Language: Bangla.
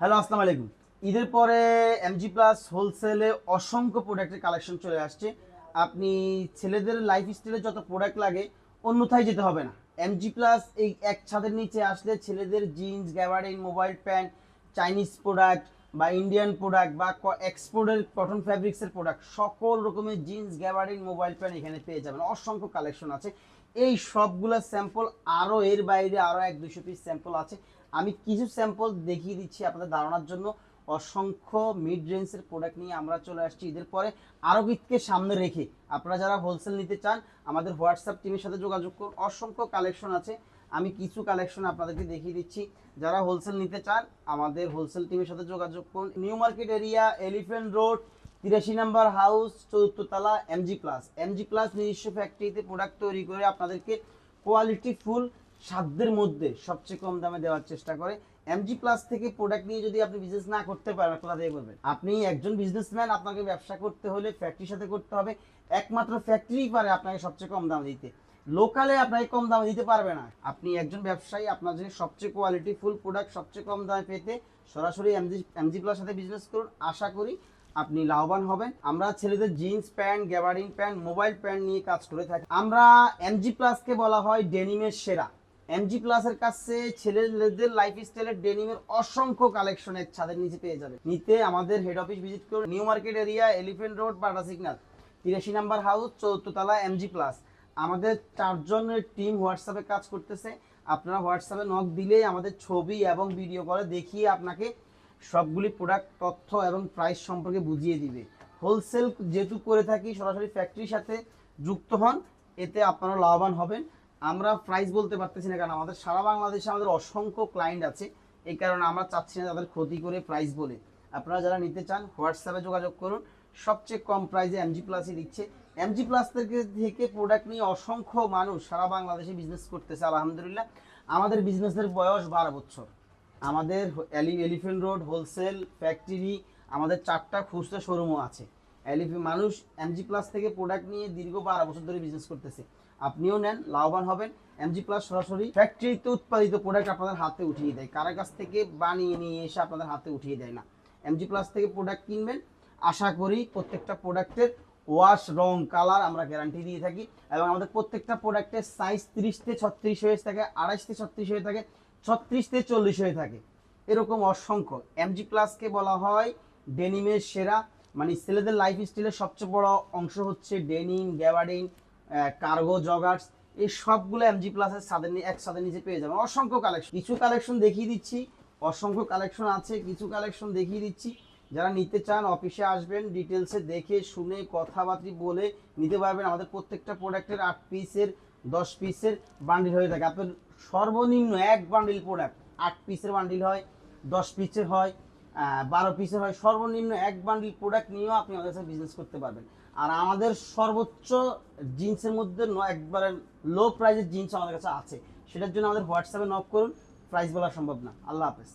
হ্যালো, আসসালামু আলাইকুম। ঈদের পরে এমজি প্লাস হোলসেলে অসংখ্য প্রোডাক্টের কালেকশন চলে আসছে। আপনি ছেলেদের লাইফ স্টাইলে যত প্রোডাক্ট লাগে, অন্যথায় যেতে হবে না। এমজি প্লাস এই এক ছাদের নিচে আসলে ছেলেদের jeans gabardine mobile pant Chinese product বা ইন্ডিয়ান প্রোডাক্ট বা এক্সপোর্টের কটন ফ্যাব্রিক্সের প্রোডাক্ট সকল রকমের জিন্স গ্যাবার্ডিন মোবাইল প্যান্ট এখানে পেয়ে যাবেন। অসংখ্য কালেকশন আছে। এই সবগুলো স্যাম্পল আরও এর বাইরে আরও এক দুশো পিস স্যাম্পল আছে। আমি কিছু স্যাম্পল দেখিয়ে দিচ্ছি আপনাদের ধারণার জন্য। অসংখ্য মিড রেঞ্জের প্রোডাক্ট নিয়ে আমরা চলে আসছি ঈদের পরে। আরও ঈদকে সামনে রেখে আপনারা যারা হোলসেল নিতে চান, আমাদের হোয়াটসঅ্যাপ টিমের সাথে যোগাযোগ করুন। অসংখ্য কালেকশন আছে। আমি কিছু কালেকশন আপনাদেরকে দেখিয়ে দিচ্ছি। যারা হোলসেল নিতে চান, আমাদের হোলসেল টিমের সাথে যোগাযোগ করুন। New Market area Elephant Road তিরাশি নাম্বার হাউস, চতুর্থ চতুর্থতলা এমজি প্লাস এমজি প্লাস নিজস্ব ফ্যাক্টরিতে প্রোডাক্ট তৈরি করে আপনাদেরকে কোয়ালিটি ফুল সাধ্যের মধ্যে সবচেয়ে কম দামে দেওয়ার চেষ্টা করে। এমজি প্লাস থেকে প্রোডাক্ট নিয়ে যদি আপনি বিজনেস না করতে পারেন কোথা থেকে করবেন? আপনি একজন বিজনেসম্যান আপনাকে ব্যবসা করতে হলে ফ্যাক্টরির সাথে করতে হবে। একমাত্র ফ্যাক্টরিই পারে আপনাকে সবচেয়ে কম দামে দিতে। লোকালে আপনাকে কম দামে দিতে পারবে না। আপনি একজন ব্যবসায়ী, আপনার জন্য সবচেয়ে কোয়ালিটি ফুল প্রোডাক্ট সবচেয়ে কম দামে পেতে সরাসরি এমজি এমজি প্লাস সাথে বিজনেস করুন। আশা করি আপনি লাভবান হবেন। আমরা ছেলেদের jeans pant, gabardine pant, mobile pant নিয়ে কাজ করে থাকি। আমরা এমজি প্লাসকে বলা হয় ডেনিমের সেরা। এমজি প্লাসের কাছে ছেলেদের লাইফ স্টাইলের ডেনিমের অসংখ্য কালেকশন এক ছাদের নিচে পেয়ে যাবে। নিতে আমাদের হেড অফিস ভিজিট করুন। New Market area Elephant Road Bata signal তিরাশি নাম্বার হাউস চৌদ্দতলা এমজি প্লাস। আমাদের চারজনের টিম হোয়াটসঅ্যাপে কাজ করতেছে। আপনারা হোয়াটসঅ্যাপে নক দিলেই আমাদের ছবি এবং ভিডিও করে দেখিয়ে আপনাকে সবগুলি প্রোডাক্ট তথ্য এবং প্রাইস সম্পর্কে বুঝিয়ে দিবে। হোলসেল যেহেতু করে থাকি, সরাসরি ফ্যাক্টরির সাথে যুক্ত হন, এতে আপনারা লাভবান হবেন। আমরা প্রাইস বলতে পারতেছি না, কারণ আমাদের সারা বাংলাদেশে আমাদের অসংখ্য ক্লায়েন্ট আছে। এই কারণে আমরা চাচ্ছি না তাদের ক্ষতি করে প্রাইস বলে। আপনারা যারা নিতে চান হোয়াটসঅ্যাপে যোগাযোগ করুন। সবচেয়ে কম প্রাইসে এমজি প্লাসই দিচ্ছে। এমজি প্লাস থেকে থেকে প্রোডাক্ট নিয়ে অসংখ্য মানুষ সারা বাংলাদেশে বিজনেস করতেছে, আলহামদুলিল্লাহ। আমাদের বিজনেসের বয়স বারো বছর। আমাদের এলি, এলিফেন্ট রোড, হোলসেল, ফ্যাক্টরি, আমাদের চারটা খুচরা শোরুমও আছে। এলিফি মানুষ এমজি প্লাস থেকে প্রোডাক্ট নিয়ে দীর্ঘ বারো বছর ধরে বিজনেস করতেছে। আপনিও নেন, লাভবান হবেন। এমজি প্লাস সরাসরি ফ্যাক্টরিতে উৎপাদিত প্রোডাক্ট আপনাদের হাতে উঠিয়ে দেয়। কারা কাছ থেকে বানিয়ে নিয়ে এসে আপনাদের হাতে উঠিয়ে দেয় না। এমজি প্লাস থেকে প্রোডাক্ট কিনবেন। আশা করি প্রত্যেকটা প্রোডাক্টের ওয়াশ রং কালার আমরা গ্যারান্টি দিয়ে থাকি। এবং আমাদের প্রত্যেকটা প্রোডাক্টের সাইজ তিরিশ থেকে ছত্রিশ হয়ে থাকে, আড়াইশ থেকে ছত্রিশ হয়ে থাকে। ছত্রিশ থেকে চল্লিশ হয়ে থাকে। এরকম অসংখ্য। এমজি প্লাসকে বলা হয় ডেনিমের সেরা। মানে ছেলেদের লাইফ স্টাইলের সবচেয়ে বড় অংশ হচ্ছে ডেনিম গ্যাবার্ডিন কার্গো জগার্স এই সবগুলো এমজি প্লাসের সাদের এক সাদের নিচে পেয়ে যাবেন। অসংখ্য কালেকশন কিছু কালেকশন দেখিয়ে দিচ্ছি। অসংখ্য কালেকশন আছে, কিছু কালেকশন দেখিয়ে দিচ্ছি। যারা নিতে চান অফিসে আসবেন ডিটেলসে দেখে শুনে কথাবার্তি বলে নিতে পারবেন। আমাদের প্রত্যেকটা প্রোডাক্টের আট পিসের দশ পিসের বান্ডিল হয়ে থাকে। আপনার সর্বনিম্ন এক বান্ডিল প্রোডাক্ট আট পিসের বান্ডিল হয়, দশ পিসের হয় বারো পিসের হয়। সর্বনিম্ন এক বান্ডিল প্রোডাক্ট নিয়েও আপনি আমাদের সাথে বিজনেস করতে পারবেন। আর আমাদের সর্বোচ্চ জিন্সের মধ্যে একবারে লো প্রাইজের জিন্স আমাদের কাছে আছে। সেটার জন্য আমাদের হোয়াটসঅ্যাপে নক করুন। প্রাইস বলা সম্ভব না। আল্লাহ হাফেজ।